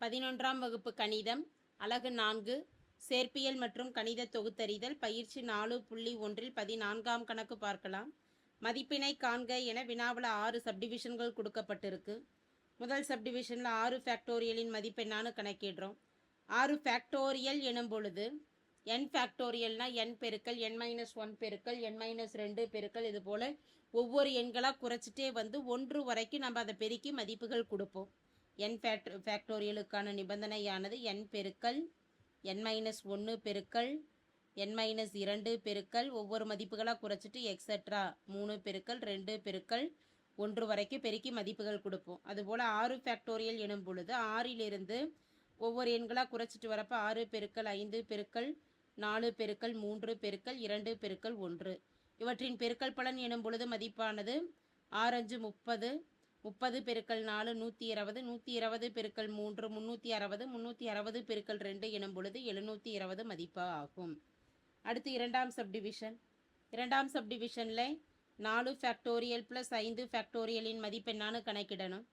பதினொன்றாம் வகுப்பு கணிதம் அலகு நான்கு சேர்ப்பியல் மற்றும் கணித தொகுத்தறிதல் பயிற்சி நாலு புள்ளி ஒன்றில் பதினான்காம் கணக்கு பார்க்கலாம். மதிப்பினை காண்க என வினாவில் ஆறு சப்டிவிஷன்கள் கொடுக்கப்பட்டிருக்கு. முதல் சப்டிவிஷனில் ஆறு ஃபேக்டோரியலின் மதிப்பெண்ணான்னு கணக்கிடுறோம். ஆறு ஃபேக்டோரியல் எனும் பொழுது என் ஃபேக்டோரியல்னால் என் பெருக்கல் என் மைனஸ் ஒன் பெருக்கல் என் மைனஸ் ரெண்டு பெருக்கல் இது போல் ஒவ்வொரு எண்களாக குறைச்சிட்டே வந்து ஒன்று வரைக்கும் நம்ம அதை பெருக்கி மதிப்புகள் கொடுப்போம். என் ஃபேக்ட் ஃபேக்டோரியலுக்கான நிபந்தனையானது என் பெருக்கல் என் மைனஸ் ஒன்று பெருக்கல் என் மைனஸ் இரண்டு பெருக்கல் ஒவ்வொரு மதிப்புகளாக குறைச்சிட்டு எக்ஸட்ரா மூணு பெருக்கல் ரெண்டு பெருக்கல் ஒன்று வரைக்கும் பெருக்கி மதிப்புகள் கொடுப்போம். அதுபோல் ஆறு ஃபேக்டோரியல் எனும் பொழுது ஆறிலிருந்து ஒவ்வொரு எண்களாக குறைச்சிட்டு வரப்போ ஆறு பெருக்கல் ஐந்து பெருக்கல் நாலு பெருக்கல் மூன்று பெருக்கல் இரண்டு பெருக்கல் ஒன்று. இவற்றின் பெருக்கல் பலன் எனும் பொழுது மதிப்பானது ஆறஞ்சு முப்பது முப்பது பெருக்கல் நாலு நூற்றி இருபது நூற்றி இருபது பெருக்கள் மூன்று முந்நூற்றி அறுபது முந்நூற்றி அறுபது பெருக்கல் ரெண்டு எனும் பொழுது எழுநூற்றி இருபது மதிப்பாக ஆகும். அடுத்து இரண்டாம் சப்டிவிஷன் இரண்டாம் சப்டிவிஷனில் நாலு ஃபேக்டோரியல் ப்ளஸ் ஐந்து ஃபேக்டோரியலின் மதிப்பெண்ணான்னு கணக்கிடணும்.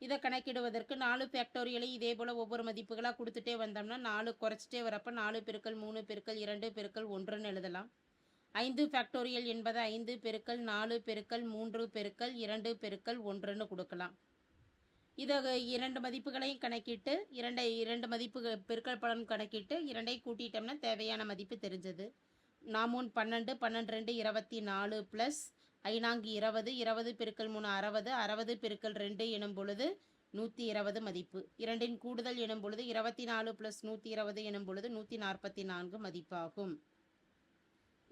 இதை கணக்கிடுவதற்கு நாலு ஃபேக்டோரியலை இதே போல் ஒவ்வொரு மதிப்புகளாக கொடுத்துட்டே வந்தோம்னா நாலு குறைச்சிட்டே வரப்போ நாலு பெருக்கள் மூணு பெருக்கள் இரண்டு பெருக்கள் ஒன்றுன்னு எழுதலாம். ஐந்து ஃபேக்டோரியல் என்பது ஐந்து பெருக்கல் நாலு பெருக்கல் மூன்று பெருக்கல் இரண்டு பெருக்கல் ஒன்றுன்னு கொடுக்கலாம். இதை இரண்டு மதிப்புகளையும் கணக்கிட்டு இரண்டை இரண்டு மதிப்பு பெருக்கல் பலன் கணக்கிட்டு இரண்டை கூட்டிட்டோம்னா தேவையான மதிப்பு தெரிஞ்சது. நாமூன் பன்னெண்டு பன்னெண்டு ரெண்டு இருபத்தி நாலு ப்ளஸ் ஐநாங்கு இருபது இருபது பெருக்கல் மூணு அறுபது அறுபது பெருக்கல் ரெண்டு எனும் பொழுது நூற்றி இருபது மதிப்பு. இரண்டின் கூடுதல் எனும் பொழுது இருபத்தி நாலு ப்ளஸ் நூற்றி இருபது எனும் பொழுது நூற்றி நாற்பத்தி நான்கு மதிப்பாகும்.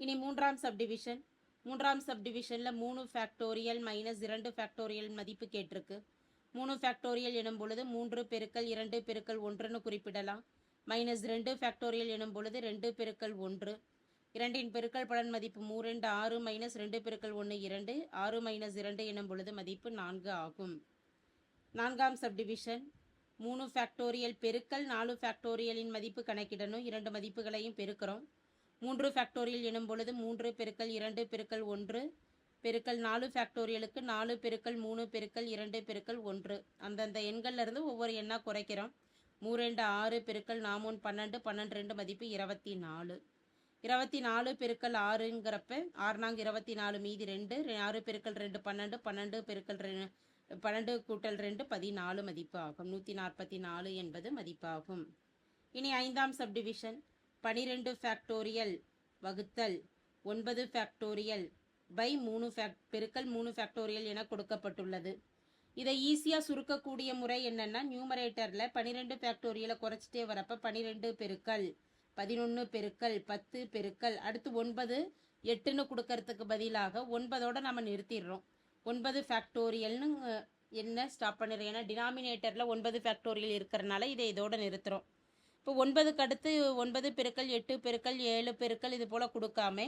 இனி மூன்றாம் சப்டிவிஷன் மூன்றாம் சப்டிவிஷனில் மூணு ஃபேக்டோரியல் மைனஸ் இரண்டு ஃபேக்டோரியல் மதிப்பு கேட்டிருக்கு. மூணு ஃபேக்டோரியல் எனும் பொழுது மூன்று பெருக்கல் இரண்டு பெருக்கல் ஒன்றுன்னு குறிப்பிடலாம். மைனஸ் ரெண்டு ஃபேக்டோரியல் எனும் பொழுது ரெண்டு பெருக்கல் ஒன்று. இரண்டின் பெருக்கல் பலன் மதிப்பு மூரெண்டு ஆறு மைனஸ் ரெண்டு பெருக்கல் ஒன்று இரண்டு ஆறு மைனஸ் இரண்டு எனும் பொழுது மதிப்பு நான்கு ஆகும். நான்காம் சப்டிவிஷன் மூணு ஃபேக்டோரியல் பெருக்கல் நாலு ஃபேக்டோரியலின் மதிப்பு கணக்கிடணும். இரண்டு மதிப்புகளையும் பெருக்கிறோம். மூன்று ஃபேக்டோரியல் எனும் பொழுது மூன்று பெருக்கல் இரண்டு பெருக்கல் ஒன்று பெருக்கல் நாலு ஃபேக்டோரியலுக்கு நாலு பெருக்கல் மூணு பெருக்கல் இரண்டு பெருக்கல் ஒன்று. அந்தந்த எண்கள்லேருந்து ஒவ்வொரு எண்ணாக குறைக்கிறோம். மூரெண்டு ஆறு பெருக்கல் நாமூன் பன்னெண்டு பன்னெண்டு ரெண்டு மதிப்பு இருபத்தி நாலு. இருபத்தி நாலு பெருக்கல் ஆறுங்கிறப்ப ஆறு நாங்கள் இருபத்தி நாலு மீதி ரெண்டு ஆறு பெருக்கல் ரெண்டு பன்னெண்டு பன்னெண்டு பெருக்கல் ரெண்டு பன்னெண்டு கூட்டல் ரெண்டு பதினாலு மதிப்பு ஆகும். நூற்றி நாற்பத்தி நாலு என்பது மதிப்பாகும். இனி ஐந்தாம் சப்டிவிஷன் பனிரெண்டு ஃபேக்டோரியல் வகுத்தல் ஒன்பது ஃபேக்டோரியல் பை மூணு ஃபேக் பெருக்கல் மூணு ஃபேக்டோரியல் என கொடுக்கப்பட்டுள்ளது. இதை ஈஸியாக சுருக்கக்கூடிய முறை என்னென்னா நியூமரேட்டரில் பன்னிரெண்டு ஃபேக்டோரியலை குறைச்சிட்டே வரப்ப பன்னிரெண்டு பெருக்கல் பதினொன்று பெருக்கல் பத்து பெருக்கல் அடுத்து ஒன்பது எட்டுன்னு கொடுக்கறதுக்கு பதிலாக ஒன்பதோட நம்ம நிறுத்திடுறோம். ஒன்பது ஃபேக்டோரியல்னு என்ன ஸ்டாப் பண்ணிடுறோம் ஏன்னா டினாமினேட்டரில் ஒன்பது ஃபேக்டோரியல் இருக்கிறனால இதை இதோடு நிறுத்துகிறோம் இப்போ ஒன்பதுக்கு அடுத்து ஒன்பது பெருக்கல் எட்டு பெருக்கல் ஏழு பெருக்கல் இது போல் கொடுக்காம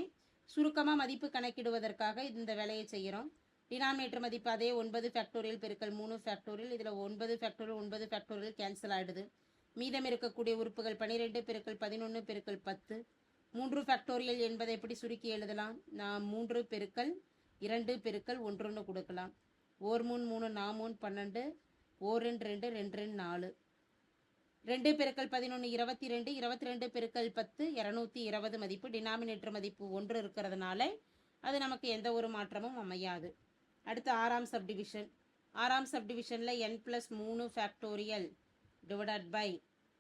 சுருக்கமாக மதிப்பு கணக்கிடுவதற்காக இந்த வேலையை செய்கிறோம் டினாமினேட்டர் மதிப்பு அதே ஒன்பது ஃபேக்டோரியல் பெருக்கல் மூணு ஃபேக்டோரியல் இதில் ஒன்பது ஃபேக்டோரியல் ஒன்பது ஃபேக்டோரியல் கேன்சல் ஆகிடுது மீதம் இருக்கக்கூடிய உறுப்புகள் பன்னிரெண்டு பெருக்கள் பதினொன்று பெருக்கள் பத்து. மூன்று ஃபேக்டோரியல் என்பதை எப்படி சுருக்கி எழுதலாம்? நான் மூன்று பெருக்கள் இரண்டு பெருக்கல் ஒன்றுன்னு கொடுக்கலாம். ஓர் மூணு மூணு நாமூன் மூணு பன்னெண்டு. ஓர் ரெண்டு ரெண்டு ரெண்டு ரெண்டு நாலு. ரெண்டு பெருக்கல் பதினொன்று இருபத்தி ரெண்டு இருபத்தி ரெண்டு பெருக்கல் பத்து இரநூத்தி இருபது மதிப்பு. டினாமினேட்டர் மதிப்பு ஒன்று இருக்கிறதுனால அது நமக்கு எந்த ஒரு மாற்றமும் அமையாது. அடுத்து ஆறாம் சப்டிவிஷன் ஆறாம் சப்டிவிஷனில் என் ப்ளஸ் மூணு factorial divided by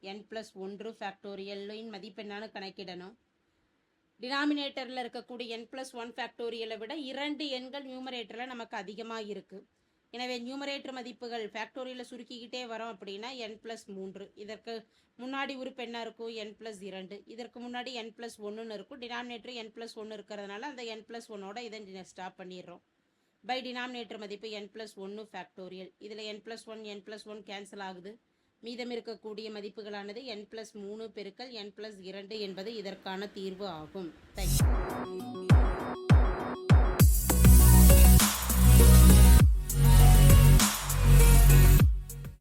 n plus ஒன்று ஃபேக்டோரியலின் மதிப்பெண்ணான்னு கணக்கிடணும். டினாமினேட்டரில் இருக்கக்கூடிய என் ப்ளஸ் ஒன் ஃபேக்டோரியலை விட இரண்டு எண்கள் நியூமரேட்டரில் நமக்கு அதிகமாக இருக்குது எனவே நியூமரேட்டர் மதிப்புகள் ஃபேக்டோரியில் சுருக்கிக்கிட்டே வரோம் அப்படின்னா என் ப்ளஸ் மூன்று இதற்கு முன்னாடி உறுப்பு என்ன இருக்கும் என் ப்ளஸ் இரண்டு இதற்கு முன்னாடி என் ப்ளஸ் ஒன்றுன்னு இருக்கும் டினாமினேட்டர் என் ப்ளஸ் ஒன்று இருக்கிறதுனால அந்த என் ப்ளஸ் ஒன்னோட இதை ஸ்டாப் பண்ணிடுறோம் பை டினாமினேட்டர் மதிப்பு என் ப்ளஸ் ஒன்று ஃபேக்டோரியல் இதில் n plus one n plus one cancel ஆகுது மீதம் இருக்கக்கூடிய மதிப்புகளானது என் ப்ளஸ் மூணு பெருக்கல் என் ப்ளஸ் இரண்டு என்பது இதற்கான தீர்வு ஆகும் தேங்க்யூ